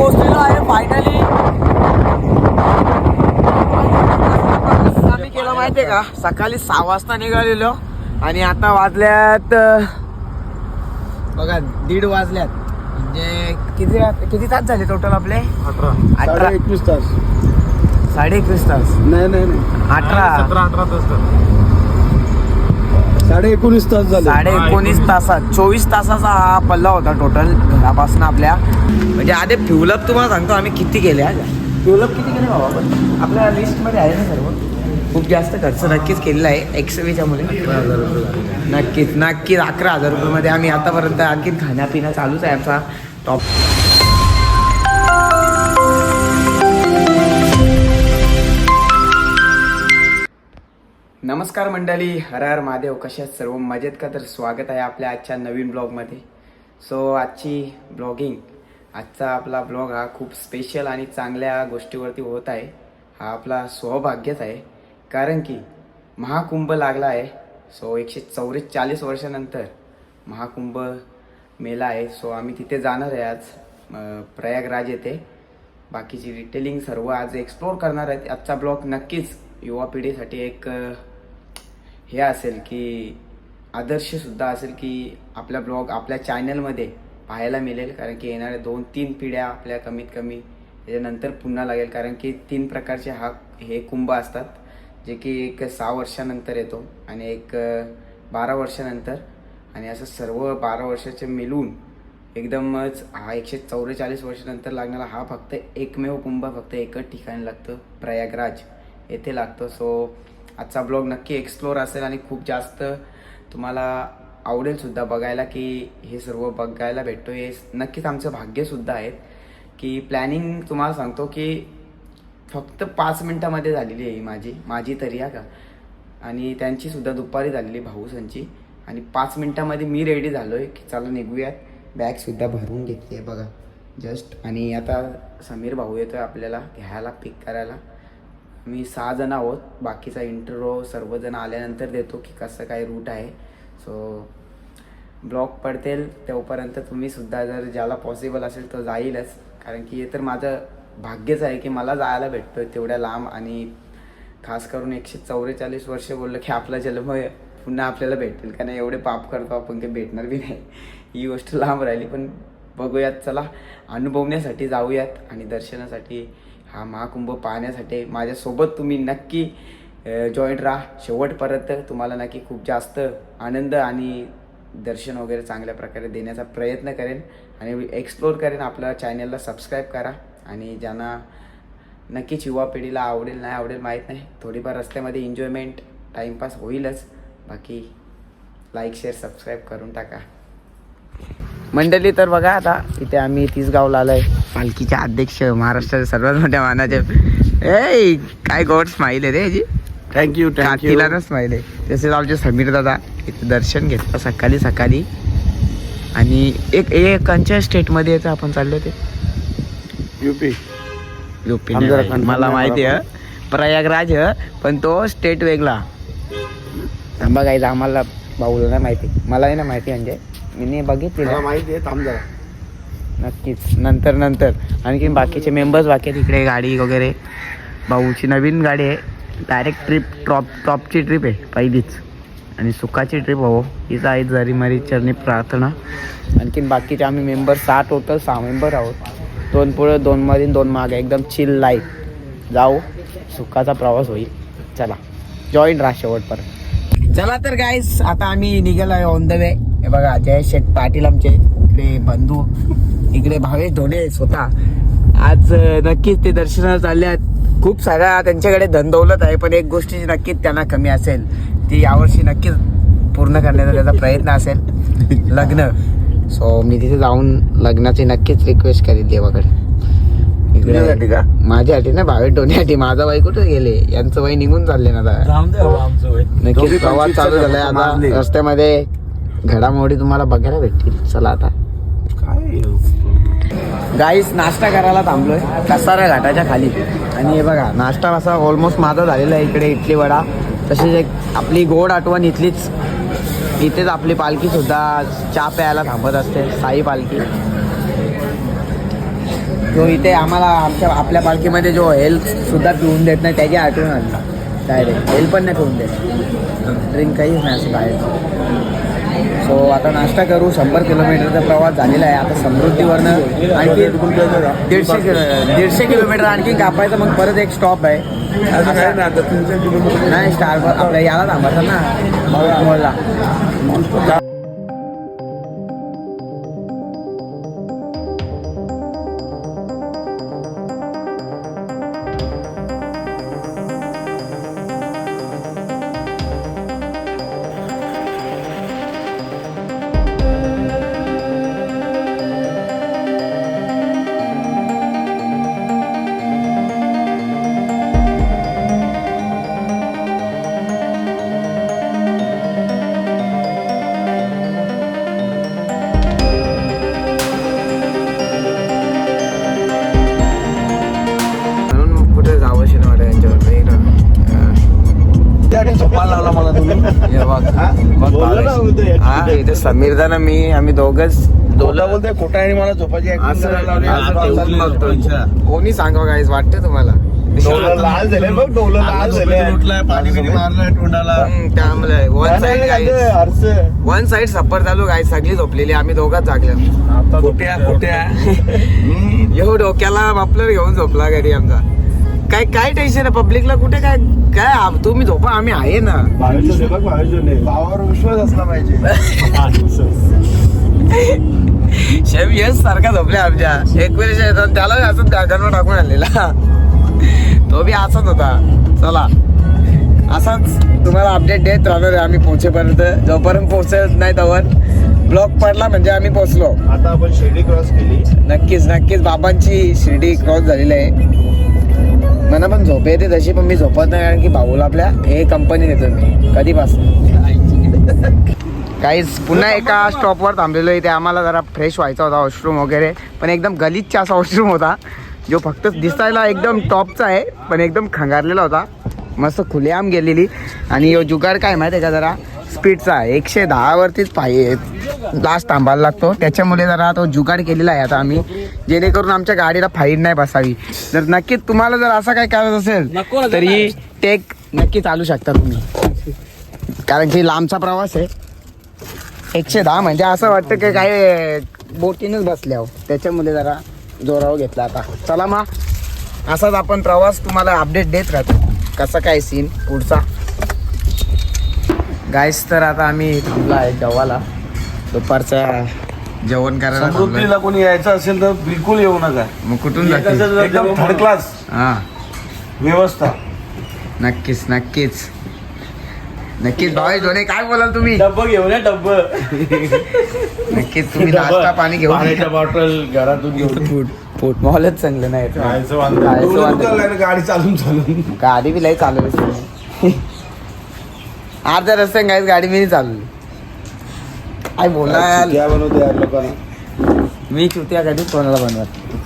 पोहोचलेलो आहे फायनली आम्ही केलं माहितीये का? सकाळी सहा वाजता निघालेलो आणि आता वाजल्यात बघा दीड वाजल्यात. म्हणजे किती किती तास झाले टोटल आपले? अठरा. अठरा. एकवीस तास. साडे एकवीस तास. नाही नाही नाही. अठरा. अठरा तास साडे एकोणीस तास झाले. साडे एकोणीस तासात. चोवीस तासाचा हा पल्ला होता टोटल घरापासून आपल्या. म्हणजे आधी फ्युलअप तुम्हाला सांगतो आम्ही किती केले आज फ्युलअप किती केले बाबा आपण? आपल्या लिस्टमध्ये आहे ना सर्व. खूप जास्त खर्च नक्कीच केलेला आहे. एक्सवीच्या मुले नक्कीच नक्कीच अकरा हजार रुपयामध्ये आम्ही आतापर्यंत आणखी खाण्यापिणं चालूच आहे आमचा. टॉप नमस्कार मंडळी हर हर महादेव कशा सर्व? मजेत का? तर स्वागत आहे आपल्या आजच्या नवीन ब्लॉगमध्ये. सो आजची ब्लॉगिंग आजचा आपला ब्लॉग हा खूप स्पेशल आणि चांगल्या गोष्टीवरती होत आहे. हा आपला सौभाग्यच आहे. कारण की महाकुंभ लागला आहे. सो एकशे चौवेचाळीस वर्षानंतर महाकुंभ मेला आहे. सो आम्ही तिथे जाणार आहे आज. प्रयागराज येथे. बाकीची डिटेलिंग सर्व आज एक्सप्लोर करणार आहेत. आजचा ब्लॉग नक्कीच युवा पिढीसाठी एक हे असेल की आदर्शसुद्धा असेल की आपला ब्लॉग आपल्या चॅनलमध्ये पाहायला मिळेल कारण की येणाऱ्या दोन तीन पिढ्या आपल्या कमीत कमी त्याच्यानंतर पुन्हा लागेल कारण की तीन प्रकारचे हा हे कुंभ असतात जे की एक सहा वर्षानंतर येतो आणि एक बारा वर्षानंतर. आणि असं सर्व बारा वर्षाचे मिळून एकदमच हा एकशे चौवेचाळीस वर्षानंतर लागणारा हा फक्त एकमेव कुंभ फक्त एकच ठिकाणी लागतं प्रयागराज. येथे लागतं. सो आजचा ब्लॉग नक्की एक्सप्लोर असेल आणि खूप जास्त तुम्हाला आवडेल सुद्धा बघायला की हे सर्व बघायला भेटतो हे नक्कीच आमचं भाग्यसुद्धा आहे की प्लॅनिंग तुम्हाला सांगतो की फक्त पाच मिनटामध्ये झालेली आहे ही माझी. माझी तरी हा का? आणि त्यांची सुद्धा दुपारी झालेली भाऊसांची आणि पाच मिनटामध्ये मी रेडी झालो आहे की चला निघूयात. बॅगसुद्धा भरून घेतली आहे बघा. जस्ट आणि आता समीर भाऊ येतो आहे आपल्याला घ्यायला पिक करायला. मी सहा जण आहोत. बाकीचा इंटरव्ह्यू सर्वजण आल्यानंतर देतो की कसं काय रूट आहे. सो ब्लॉग पडतेल तेव्हापर्यंत तुम्ही सुद्धा जर ज्याला पॉसिबल असेल तर जाईलच. कारण की हे तर माझं भाग्यच आहे की मला जायला भेटतं तेवढ्या लांब आणि खास करून एकशे चौवेचाळीस वर्ष बोललं की आपला जन्म पुन्हा आपल्याला भेटेल. कारण एवढे पाप करतो आपण ते भेटणार बी नाही. ही गोष्ट लांब राहिली. पण बघूयात चला अनुभवण्यासाठी जाऊयात आणि दर्शनासाठी हा महाकुंभ पाहण्यासाठी माझ्यासोबत तुम्ही नक्की जॉईंट राहा. शेवटपर्यंत तुम्हाला नक्की खूप जास्त आनंद आणि दर्शन वगैरे चांगल्या प्रकारे देण्याचा प्रयत्न करेन आणि एक्सप्लोर करेन. आपल्या चॅनलला सबस्क्राईब करा आणि ज्यांना नक्कीच युवा पिढीला आवडेल नाही आवडेल माहीत नाही थोडीफार रस्त्यामध्ये एन्जॉयमेंट टाईमपास होईलच. बाकी लाईक शेअर सबस्क्राईब करून टाका. मंडळी तर बघा आता इथे आम्ही तिसगावला आलोय. पालखीचे अध्यक्ष महाराष्ट्राचे सर्वात मोठ्या मानाचे. ए काय गोड स्माईल आहे रे याची. थँक्यू तिला ना स्माईल आहे. तसेच आमचे समीर दादा इथे दर्शन घेतलं सकाळी सकाळी. आणि एक एक कोणत्या स्टेटमध्ये येतं आपण चाललो ते युपी युपी मला माहिती मला आहे प्रयागराज पण तो स्टेट वेगळा. थांबा काही आम्हाला भाऊला नाही माहिती. मलाही नाही माहिती म्हणजे. मी नाही मला बघितलेलं माहिती आहे थांब जरा. नक्कीच. नंतर नंतर. आणखी बाकीचे मेंबर्स बाकी आहेत इकडे गाडी वगैरे. भाऊची नवीन गाडी आहे. डायरेक्ट ट्रिप टॉप टॉपची ट्रिप आहे पहिलीच. आणि सुखाची ट्रिप हो हीच आहे जरी मरी चरणी प्रार्थना. आणखीन बाकीचे आम्ही मेंबर सहा टोटल सहा मेंबर आहोत. दोन पुढं दोन मध्ये दोन मागे. एकदम चिल लाईफ जाऊ. सुखाचा प्रवास होईल. चला. जॉईन राहा शेवटपर्यंत चला तर गाईस आता आम्ही निघालो आहे ऑन द वे हे बघा जय शेठ पाटील आमचे. इकडे बंधू इकडे भावेश ढोले स्वतः. आज नक्कीच ते दर्शनाला चालले आहेत. खूप साऱ्या त्यांच्याकडे धनदौलत आहे पण एक गोष्टी नक्कीच त्यांना कमी असेल ती यावर्षी नक्कीच पूर्ण करण्याचा त्याचा प्रयत्न असेल लग्न. सो मी तिथे जाऊन लग्नाची नक्कीच रिक्वेस्ट करेन देवाकडे. तुझ्यासाठी का? माझ्यासाठी ना भावेश ढोण्यासाठी माझा बाई कुठे गेले? यांचं वय निघून चालले ना आता. नक्कीच प्रवास चालू झालाय. आता. रस्त्यामध्ये घडामोडी तुम्हाला बघायला भेटतील. चला आता. काय गाईस नाश्ता करायला थांबलोय. कसारा घाटाच्या खाली. आणि हे बघा नाश्ता असा ऑलमोस्ट माझा झालेला आहे. इकडे इडली वडा. तसेच एक आपली गोड आठवण इथलीच. इथेच आपली पालखी सुद्धा चहा प्यायला थांबत असते. साई पालखी. जो इथे आम्हाला आमच्या आपल्या पालखीमध्ये जो हेल्थ सुद्धा पिऊन देत नाही त्याची आठवण आली. डायरेक्ट हेल्थ पण नाही पिऊन देत. ड्रिंक काहीच नाही असं बाहेर सो आता नाश्ता करू शंभर किलोमीटरचा प्रवास झालेला आहे. आता समृद्धीवरनं आणखी दीडशे किलो दीडशे किलोमीटर आणखी कापायचं मग परत एक स्टॉप आहे. नाही स्टार आपल्या याला थांबायचं ना मॉलला हा इथे समीरदा ना मी आम्ही दोघच. डोला बोलतोय खोटा आणि मला झोपायची असं. कोणी सांगा गाईज वाटतं तुम्हाला? डोलं लाल झाले बघ डोलं लाल झाले पाणी बिणी मारलंय तोंडाला. हम्म, त्यामुळे. वन साइड वन साइड सफर चालू गाईज सगळी झोपलेली आम्ही दोघात जागलो. कुठ्या कुठ्या येऊ डोक्याला मफलर घेऊन झोपला घरी आमचा. काय काय टेन्शन आहे? पब्लिकला कुठे काय काय आम- तुम्ही झोपा आम्ही आहे ना. भावावर विश्वास असला पाहिजे. शेफ येस सारखा झोपल्या आमच्या. एक वेळेस येतात त्याला असं गार्डनवर टाकून आणलेला. तो बी असाच होता. चला. असाच तुम्हाला अपडेट देत राहणार आहे आम्ही पोहोचेपर्यंत. जोपर्यंत पोहोचत नाही तोवर ब्लॉक पडला म्हणजे आम्ही पोहोचलो. आता आपण शिर्डी क्रॉस केली. नक्कीच नक्कीच. बाबांची शिर्डी क्रॉस झालेली आहे. मला पण झोप येते तशी पण मी झोपत नाही कारण की भाऊला आपल्या हे कंपनी देतो मी कधीपासून? काहीच पुन्हा एका स्टॉपवर थांबलेलो इथे. आम्हाला जरा फ्रेश व्हायचा होता वॉशरूम वगैरे पण एकदम गलितचा असा वॉशरूम होता जो फक्त दिसायला एकदम टॉपचा आहे पण एकदम खंगारलेला होता. मस्त खुलेआम गेलेली. आणि यो जुगार काय माहिती आहे का जरा? स्पीडचा आहे. एकशे दहावरतीच पाहिजे लास्ट थांबायला लागतो. त्याच्यामुळे जरा तो जुगाड केलेला आहे आता आम्ही. जेणेकरून आमच्या गाडीला फाईन नाही बसावी. जर नक्कीच तुम्हाला जर असं काय करायचं असेल तर ही टेक नक्की चालू शकता तुम्ही. कारण की लांबचा प्रवास आहे. एकशे दहा म्हणजे असं वाटतं की काय बोटीनच बसल्या हो त्याच्यामुळे जरा जोरावर घेतला आता. चला मग. असाच आपण प्रवास तुम्हाला अपडेट देत राहतो. कसा काय सीन पुढचा. गाईस तर आता आम्ही थांबला आहे जेवाला दुपारचा जेवण करायला थांबलोय. समृद्धीला कोणी यायचं असेल तर बिलकुल येऊ नका. मग कुठून जाते एकदम थर्ड क्लास हा. व्यवस्था. नक्कीच नक्कीच. नक्कीच भावेश धोने काय बोलाल तुम्ही? डब्बा घेऊन या डब्बा. नक्कीच तुम्ही नाश्ता पाणी घेऊन बॉटल घरातून घेऊन फूड फूड मॉलच चांगलं नाही. गाडी चालून चालून. गाडी बी लई चालवली अर्ध्या रस्त्याने गाडी गाडी मी नाही चालवली काय बोलणार क्या बनवते यार लोकांना. मी चुत्या कधी कोणाला बनवत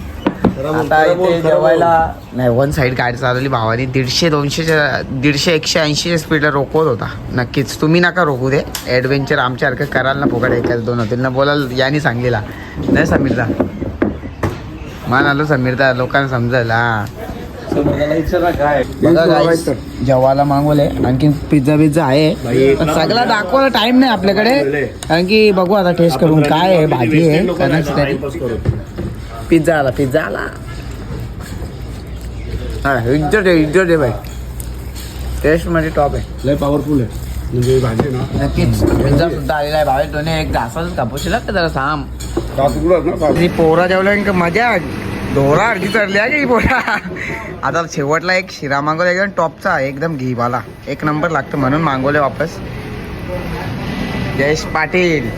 बोल, आता बोल, इथे जेवायला नाही वन साईड गाडी चालवली भावानी. दीडशे दोनशेच्या दीडशे एकशे ऐंशीच्या स्पीडला रोखवत होता. नक्कीच. तुम्ही नका रोखू दे. ॲडव्हेंचर आमच्यासारखं कराल ना फुकट एकाच दोन होतील. ना बोलाल यांनी सांगलेला. नाही समीरदा मान आलो समीरदा लोकांना समजेल हा. जेवायला मागवले आणखी पिझ्झा बिझ्झा आहे. पण सगळा दाखवायला टाइम नाही आपल्याकडे. कारण की बघू आता टेस्ट करून काय आहे भाजी आहे. पिझ्झा आला पिझ्झा आला. हा इज्जत आहे इज्जत आहे भाई टेस्टमध्ये टॉप आहे. लय पॉवरफुल आहे. म्हणजे भाजी ना. नक्कीच. पिझ्झा सुद्धा आलेला आहे भावे. दोन्ही एक घासाच कापूशीला का जरा थांब. पोरा जेवल्या का मजा दोरा अर्धी चढली आहे की पोरा आता शेवटला एक शिरा मागवला एकदम टॉपचा एकदम घीवाला. एक नंबर लागतो म्हणून मागवले वापस. जयेश पाटील.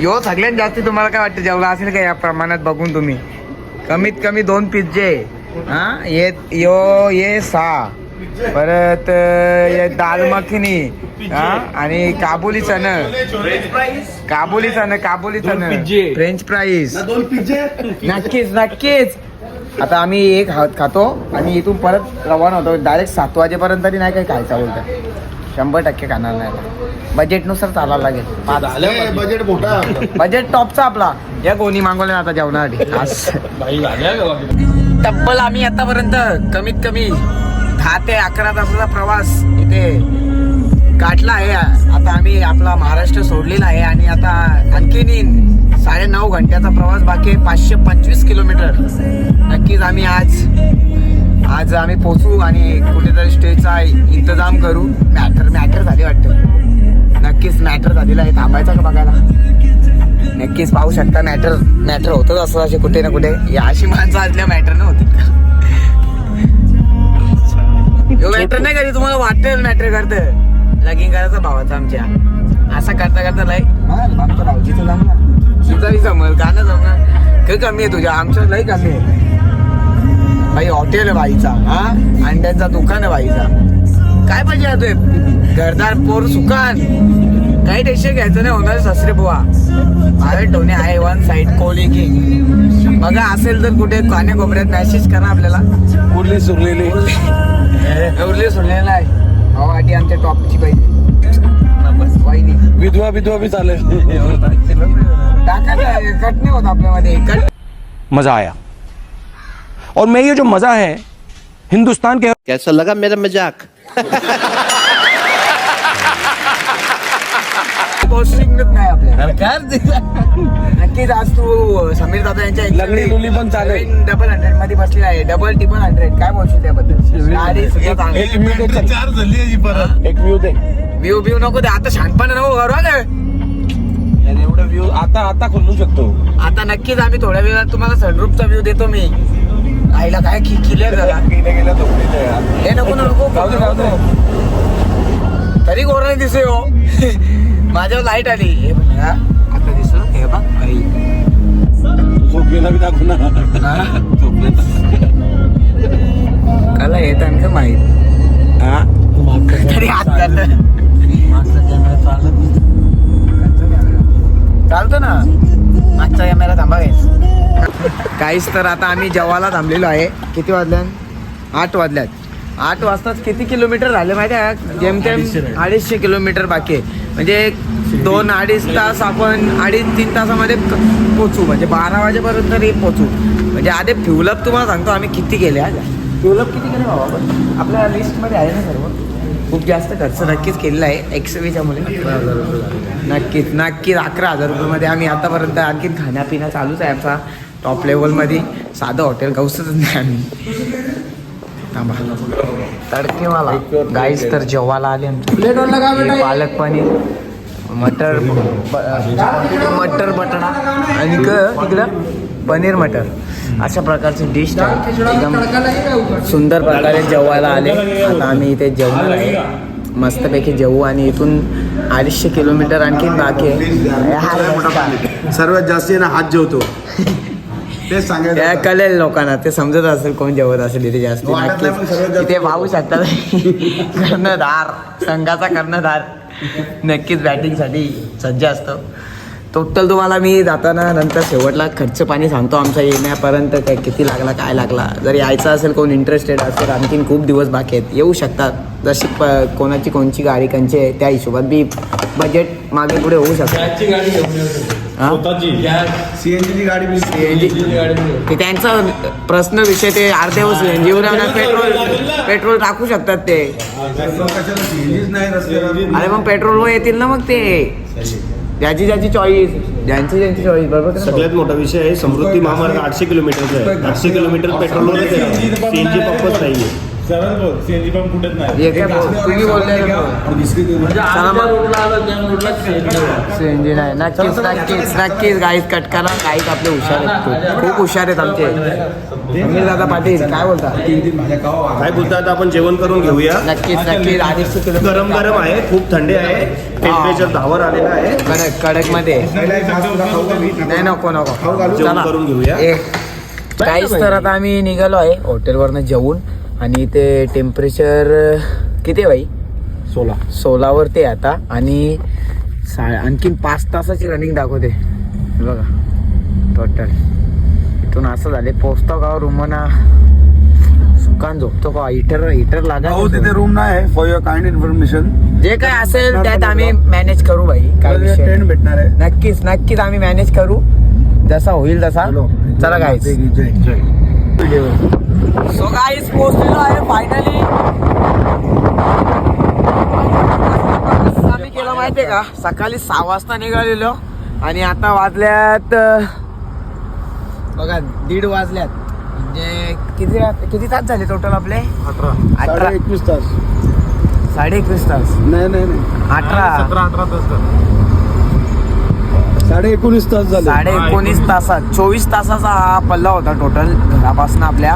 यो सगळ्यात जास्त तुम्हाला काय वाटतं? जेवढा असेल का या प्रमाणात बघून तुम्ही? कमीत कमी दोन पिझ्झे. हा? ये यो ये सहा परत दाल मखनी हा आणि काबुली चण. काबुली चण काबुली चण. French fries. दोन पिझ्झे? नक्कीच नक्कीच. आता आम्ही एक हात खातो आणि इथून परत रवाना होतो. डायरेक्ट सात वाजेपर्यंत तरी नाही काही खायचं बोलतात शंभर टक्के खाणार नाही बजेटनुसार चालायला लागेल. बजेट मोठा आहे आपलं. बजेट टॉपचा आपला. या कोणी मागवले आता जेवणासाठी. तब्बल आम्ही आतापर्यंत कमीत कमी दहा ते अकरा तासाचा प्रवास इथे गाठला आहे. आता आम्ही आपला महाराष्ट्र सोडलेला आहे आणि आता आणखीन साडे नऊ घंट्याचा प्रवास बाकी आहे. पाचशे पंचवीस किलोमीटर. नक्कीच आम्ही आज आज आम्ही पोचू आणि कुठेतरी स्टेचा इंतजाम करू. मॅटर मॅटर झाली वाटतं. नक्कीच मॅटर झालेला आहे. थांबायचं का बघायला? नक्कीच पाहू शकता मॅटर मॅटर होतच असं असे कुठे ना कुठे. या अशी माणसं असल्या मॅटर न होती मॅटर नाही कधी तुम्हाला वाटेल मॅटर करत. लगीन करायचं भावाचं आमच्या. असं करता करता लय आमच्या भाऊजीचं जमणार तुझाही जमल गाणं जमणार. काही कमी आहे तुझ्या? आमचं लय कमी आहे. भाई हॉटेल आहे बाईचा. हा? अंड्यांचा दुकान आहे बाईचा. काय पाहिजे आता? ते घरदार पोर सुकान. काही टेन्शन घ्यायचं नाही होणार ससरे बुवा. माझे टोने आहे वन साईड कोली किंग बघा असेल तर कुठे कान्या कोपऱ्यात मेसेज करा आपल्याला. कुर्ली सुरलेली. एवढले सोडलेला आहे. भाऊ आधी आमच्या टॉपची पाहिजे. विधवा विधवा भी चालेल. टाकायचं कट नाही होत आपल्यामध्ये. कट मज़ा आया. और मैं ये जो मज़ा है हिंदुस्तान के कैसा लगा मेरा मज़ाक? पौष्टिकच नाही आपल्याला नक्कीच आज तू समीर दादा यांच्या लंगडी लुली पण चालेल. डबल हंड्रेडमध्ये बसलेला आहे. डबल टिबल हंड्रेड काय बोलशील त्याबद्दल? गाडी सुद्धा चांगली. एक व्ह्यू दे. चार झाली आहे परत. एक व्ह्यू दे. व्ह्यू व्ह्यू नको ते आता शांतपणे नको करू हा काय यार एवढा व्ह्यू आता आता खोलू शकतो. आता नक्कीच आम्ही थोड्या वेळात तुम्हाला सनरूपचा व्ह्यू देतो मी. आईला काय क्लिअर झाला. गेल्या गेल्या झोपडीत आहे. हे नको ना नको. जाऊ दे, जाऊ दे. तरी गोरा दिसे हो. माझ्यावर लाइट आली. हे बघ आता दिसलं. हे बघ आई. झोपलेला बी दाखवू ना? झोपलेला काला येत का माहीत? हा? तरी हात चालतो ना. मागचा कॅमेरा थांबा काहीच तर आता आम्ही जेवायला थांबलेलो आहे. किती वाजल्यात? आठ वाजल्यात. आठ वाजताच किती किलोमीटर झाले माहिती आहे? जेमतेम अडीचशे किलोमीटर बाकी आहे. म्हणजे दोन अडीच तास आपण अडीच तीन तासामध्ये पोचू. म्हणजे बारा वाजेपर्यंत तरी पोचू. म्हणजे आधी फ्युलअप तुम्हाला सांगतो आम्ही किती केले आज फ्युलअप किती केले बाबा आपण? आपल्या लिस्टमध्ये आहे ना सर्व. खूप जास्त खर्च नक्कीच केलेला आहे. एक्सवीच्या मुले नक्कीच नक्कीच अकरा हजार रुपयामध्ये आम्ही आतापर्यंत आणखीन खाण्यापिण्या चालूच आहे आमचा. टॉप लेवलमध्ये साधं हॉटेल गाऊसच नाही आम्ही. थांबा. तडकेवाला. गाईस तर जेवायला आले आमचे. पालक पनीर मटर मटर बटाटा आणि क तिकडं पनीर मटर. अशा प्रकारची डिश आहे. एकदम सुंदर प्रकारे जेवायला आले. आता आम्ही इथे जेवणार आहे. मस्तपैकी जेवू आणि इथून अडीचशे किलोमीटर आणखीन बाकी आहे. हा, सर्वात जास्त ना हात जेवतो. त्या सांगायचं कळेल लोकांना ते समजत असेल कोण जेवत असेल इथे जास्त. वाटत नाही पण सर्वात नक्कीच जास्त इथे पाहू शकतात कर्णधार संघाचा कर्णधार. नक्कीच बॅटिंगसाठी सज्ज असतो. टोटल तुम्हाला मी जाताना नंतर शेवटला खर्च पाणी सांगतो आमच्या येण्यापर्यंत काय किती लागला काय लागला. जर यायचं असेल कोण इंटरेस्टेड असेल आणखीन खूप दिवस बाकी आहेत. येऊ शकतात. जशी प कोणाची कोणची गाडी कंचे आहे त्या हिशोबात बी बजेट मागे पुढे होऊ शकतं. हा? सीएनजी गाडी ते त्यांचा प्रश्न विषय ते अर्धे जीवना पेट्रोल पेट्रोल टाकू शकतात ते. कशाला नाही अरे मग पेट्रोल वर येतील ना मग ते. ज्याची ज्याची चॉईस ज्यांची ज्यांची चॉईस बरोबर का? सगळ्यात मोठा विषय आहे समृद्धी महामार्ग आठशे किलोमीटरचा आहे. आठशे किलोमीटर पेट्रोलवरच आहे. सीएनजी पंपच नाहीये. बोल- तुम्ही बोलले सीएनजी नाही नक्कीच नक्कीच नक्कीच गाईत कट करा. गाईत आपले हुशार आहेत खूप. खूप हुशार आहेत आमचे. अमीर दादा पाटील काय बोलता? काय बोलतात आपण जेवण करून घेऊया. नक्कीच नक्कीच. किलो गरम गरम आहे. खूप थंडी आहे. टेम्परेचर दहावर आलेलं आहे. कडक कडकमध्ये नाही नको नको जेवण चला. करून घेऊया. ए, काहीच तर आता आम्ही निघालो आहे हॉटेलवरनं जेवून. आणि ते टेम्परेचर किती आहे भाई सोला सोलावरती आहे आता. आणि सा आणखीन पाच तासाची रनिंग दाखवते. हे बघा. टोटल इथून असं झाले. पोचतो गाव रुमना सुकान झोपतो का? हिटर हिटर हो लागा तिथे रूम नाही फॉर युअर काइंड इन्फॉर्मेशन जे काय असेल त्यात आम्ही मॅनेज करू भाई काय नाही. भेटणार आहे. नक्कीच नक्कीच आम्ही मॅनेज करू. जसा होईल तसा. चला गाईस सो गाईस पोहोचलेलो आहे फायनली आम्ही केलं माहितीये का? सकाळी सहा वाजता निघालेलो आणि आता वाजल्यात बघा दीड वाजल्यात. म्हणजे किती किती तास झाले टोटल आपले? अठरा. साडे एकवीस तास. साडे एकवीस तास. नाही नाही नाही. अठरा. साडे एकोणीस तास झाले. साडे एकोणीस तासात. चोवीस तासाचा हा पल्ला होता टोटल घरापासून आपल्या.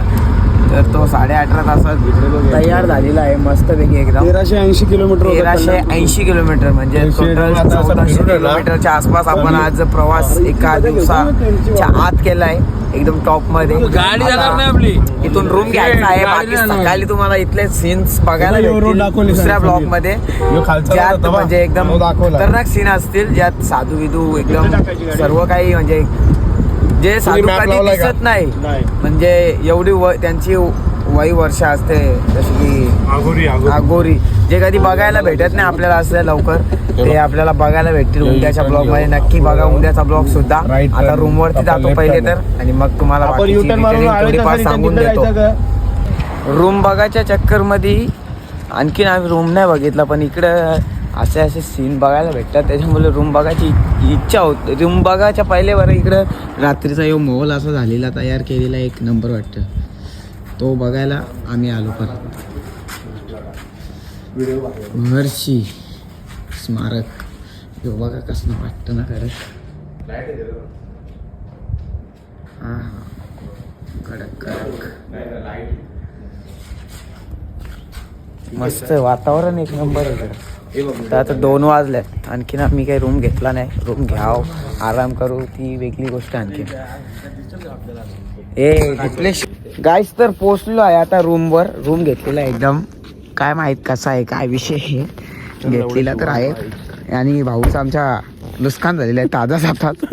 तर तो साडे अठरा तासात तयार झालेला आहे मस्तपैकी एकदम. तेराशे ऐंशी किलोमीटर होतं तेराशे. ऐंशी किलोमीटर म्हणजे टोटल चौदाशे. किलोमीटरच्या आसपास आपण आज प्रवास एका दिवसाच्या आत केलाय. एकदम टॉपमध्ये गाडी जाणार नाही आपली. इथून रूम घ्यायचा आहे बाकी. सकाळी तुम्हाला इथले सीन्स बघायला भेटतील दुसऱ्या. ब्लॉकमध्ये ज्यात. म्हणजे एकदम. खतरनाक सीन असतील ज्यात साधू विधू एकदम सर्व काही म्हणजे जे साधू कधी? दिसत नाही. म्हणजे एवढी त्यांची वय वर्ष असते जशी की आगोरी आगोरी। जे कधी बघायला भेटत नाही आपल्याला असं लवकर ते आपल्याला बघायला भेटतील. उद्याच्या ब्लॉगमध्ये नक्की बघा उद्याचा ब्लॉग सुद्धा. आता. रूम वरती जातो पहिले. तर आणि मग तुम्हाला बाकीची detailing थोडीफार सांगून देतो. रूम बघायच्या चक्करमध्ये आणखीन आम्ही रूम नाही बघितला पण इकडं असे असे सीन बघायला भेटतात. त्याच्यामुळे रूम बघायची इच्छा होत रूम बघायच्या पहिले बरं इकडं रात्रीचा यो मोहल असा झालेला तयार केलेला एक नंबर वाटतं. तो बघायला आम्ही आलो परत. महर्षी स्मारक. यो बघा कसं वाटतं ना खरं. हां हां. कडक कडक. मस्त वातावरण एक नंबर आहे तर आता दोन वाजले आणखीन आम्ही काही रूम घेतला नाही. रूम घ्याव. आराम करू. ती वेगळी गोष्ट आणखीन. ए रिप्लेश गाईस तर पोचलो आहे आता रूमवर रूम घेतलेला आहे एकदम. काय माहीत कसा आहे काय विषय आहे. घेतलेला तर आहे. आणि भाऊचा आमच्या नुकसान झालेलं आहे ताजा जातात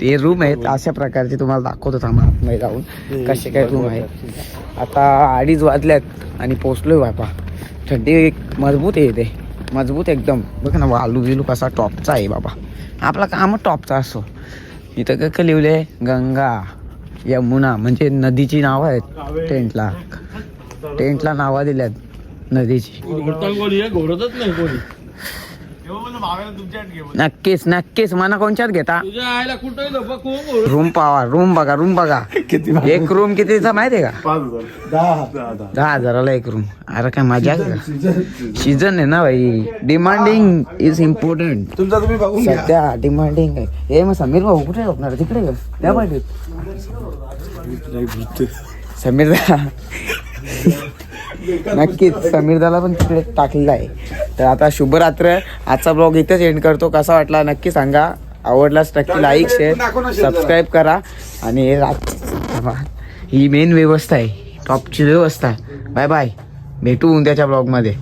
ते रूम आहेत अशा प्रकारचे तुम्हाला दाखवतो थांबा आतमध्ये जाऊन. कसे काय रूम आहेत. आता अडीच वाजल्यात आणि पोचलोय बापा. थंडी एक मजबूत आहे इथे. मजबूत एकदम. बघ ना वालू बिलू कसा टॉपचा आहे बाबा आपला काम टॉपचा असो. इथं काय काय लिहिलंय गंगा. यमुना म्हणजे नदीची नावं आहेत टेंटला. टेंटला नावं दिल्यात नदीची. घोरतच नाही कोणी. नक्कीच नक्कीच. मना कोणच्यात घेता? रूम पावा रूम बघा रूम बघा. एक रूम कितीचा माहितीये का? दहा हजाराला एक रूम. अरे काय मजा सीझन आहे ना भाई. डिमांडिंग इज इम्पॉर्टंट तुमचा तुम्ही बघून घ्या. सध्या डिमांडिंग आहे. हे मग समीर भाऊ कुठे झोपणार? तिकडे त्या समीर नक्कीच. समीरदाला पण तिकडे टाकलेला आहे. तर आता शुभरात्र. आजचा ब्लॉग इथेच एंड करतो. कसा वाटला नक्की सांगा. आवडलाच नक्की लाईक शेअर सबस्क्राईब करा. आणि हे ही मेन व्यवस्था आहे. टॉपची व्यवस्था. बाय बाय भेटू उद्याच्या ब्लॉगमध्ये